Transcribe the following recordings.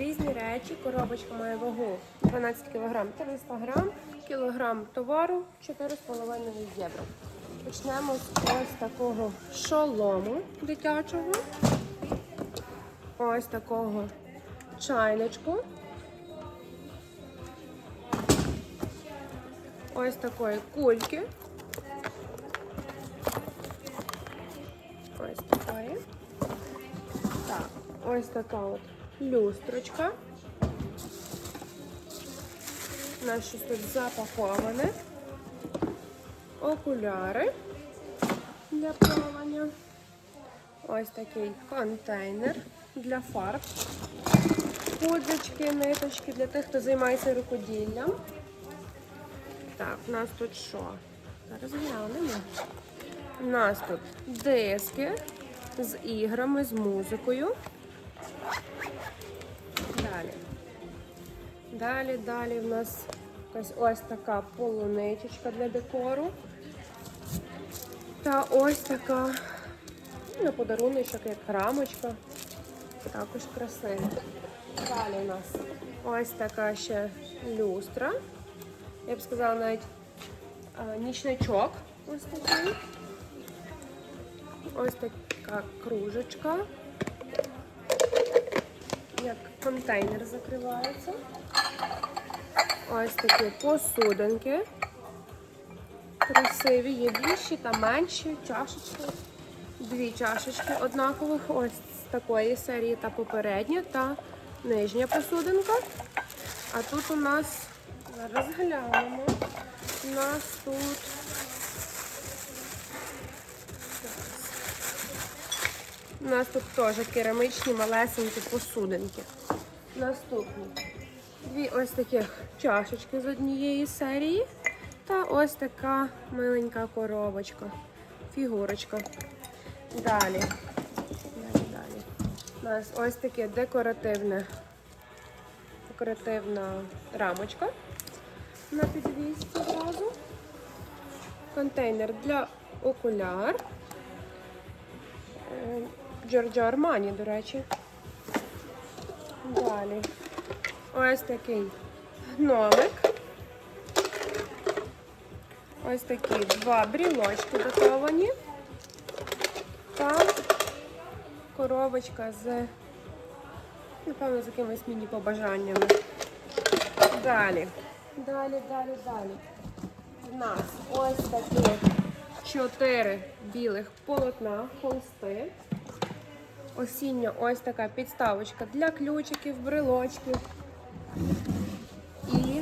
різні речі. Коробочка має вагу 12 кг 300 грам, кілограм товару 4,5 євро. Почнемо з ось такого шолому дитячого. Ось такого чайничку. Ось такої кульки. Ось такої. Так, ось така от люстрочка. Нас щось тут запаковане. Окуляри для плавання. Ось такий контейнер для фарб. Пудрички, ниточки для тих, хто займається рукоділлям. Так, у нас тут що? Зараз глянемо. У нас тут диски з іграми, з музикою. Далі, далі в нас якась ось така полуничечка для декору. Та ось така ну, на подаруночок, як рамочка. Також красива. Далі у нас ось така ще люстра. Я б сказала навіть нічничок. Ось такий. Ось така кружечка. Як контейнер закривається. Ось такі посудинки. Красиві, є більші та менші чашечки. Дві чашечки однакових. Ось з такої серії та попередня та нижня посудинка. А тут у нас, зараз глянемо, у нас тут У нас тут теж керамичні малесенькі посудинки. Наступні. Дві ось таких чашечки з однієї серії. Та ось така миленька коробочка. Фігурочка. Далі. Далі, далі. У нас ось таке декоративне, декоративна рамочка на підвісці зразу. Контейнер для окуляр. Giorgio Armani, до речі. Далі. Ось такий гномик. Ось такі два брілочки датовані. Та коробочка з, напевно, з якимись міні-побажаннями. Далі. Далі, далі, далі. У нас ось такі чотири білих полотна, холсти. Осіння ось така підставочка для ключиків, брелочків. І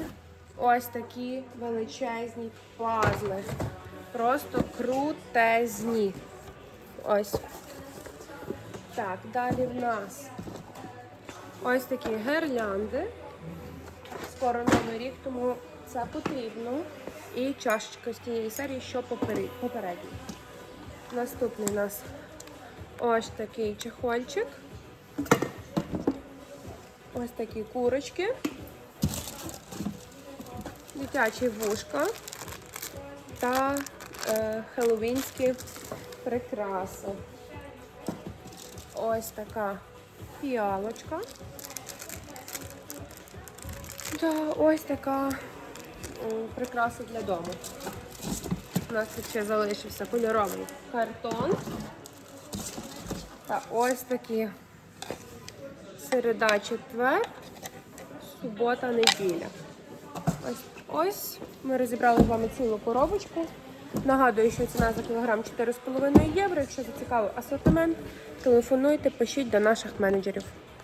ось такі величезні пазли. Просто крутезні. Ось. Так, далі в нас ось такі гирлянди. Скоро новий рік, тому це потрібно. І чашечка з тієї серії, що попередньо. Наступний у нас ось такий чехольчик. Ось такі курочки. Дитячі вушка та е, хеллоуінські прикраси. Ось така фіалочка. Та ось така прикраса для дому. У нас тут ще залишився кольоровий картон. Та ось такі середа, четвер, субота, неділя. Ось, ось ми розібрали з вами цілу коробочку. Нагадую, що ціна за кілограм 4,5 євро. Якщо зацікавив асортимент, телефонуйте, пишіть до наших менеджерів.